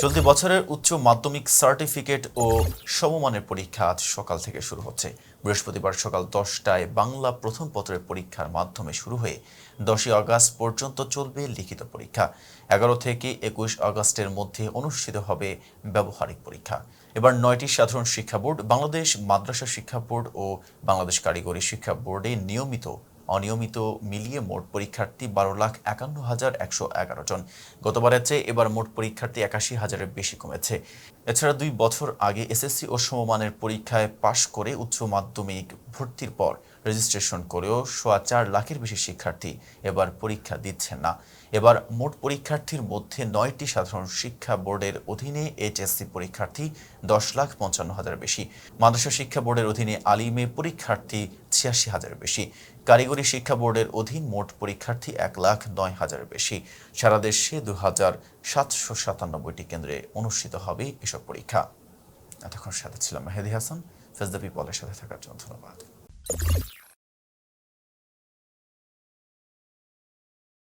চলতি বছরের উচ্চ মাধ্যমিক সার্টিফিকেট ও সমমানের পরীক্ষা আজ সকাল থেকে শুরু হচ্ছে। বৃহস্পতিবার সকাল দশটায় বাংলা প্রথম পত্রের পরীক্ষার মাধ্যমে শুরু হয়ে দশই আগস্ট পর্যন্ত চলবে লিখিত পরীক্ষা। এগারো থেকে একুশ আগস্টের মধ্যে অনুষ্ঠিত হবে ব্যবহারিক পরীক্ষা। এবার নয়টি সাধারণ শিক্ষা বোর্ড, বাংলাদেশ মাদ্রাসা শিক্ষা বোর্ড ও বাংলাদেশ কারিগরি শিক্ষা বোর্ডে নিয়মিত অনিয়মিত মিলিয়ে মোট পরীক্ষার্থী বারো লাখ একান্ন হাজার একশো এগারো জন। গতবারের চেয়ে এবার মোট পরীক্ষার্থী একাশি হাজারের বেশি কমেছে। এছাড়া দুই বছর আগে এসএসসি ও সমমানের পরীক্ষায় পাশ করে উচ্চ মাধ্যমিক ভর্তির পর রেজিস্ট্রেশন করেও সোয়া চার লাখের বেশি শিক্ষার্থী এবার পরীক্ষা দিচ্ছেন না। এবার মোট পরীক্ষার্থীর মধ্যে নয়টি সাধারণ শিক্ষা বোর্ডের অধীনে এইচএসসি পরীক্ষার্থী দশ লাখ পঞ্চান্ন হাজার বেশি। মাদ্রাসা শিক্ষা বোর্ডের অধীনে আলিমে পরীক্ষার্থী ছিয়াশি হাজার বেশি। কারিগরি শিক্ষা বোর্ডের অধীন মোট পরীক্ষার্থী এক লাখ নয় হাজার বেশি। সারা দেশে দু হাজার সাতশো সাতানব্বইটি কেন্দ্রে অনুষ্ঠিত হবে এসব পরীক্ষা। এতক্ষণ সাথে ছিলাম মেহেদি হাসান। ফেজদা পিপলের সাথে থাকার জন্য ধন্যবাদ।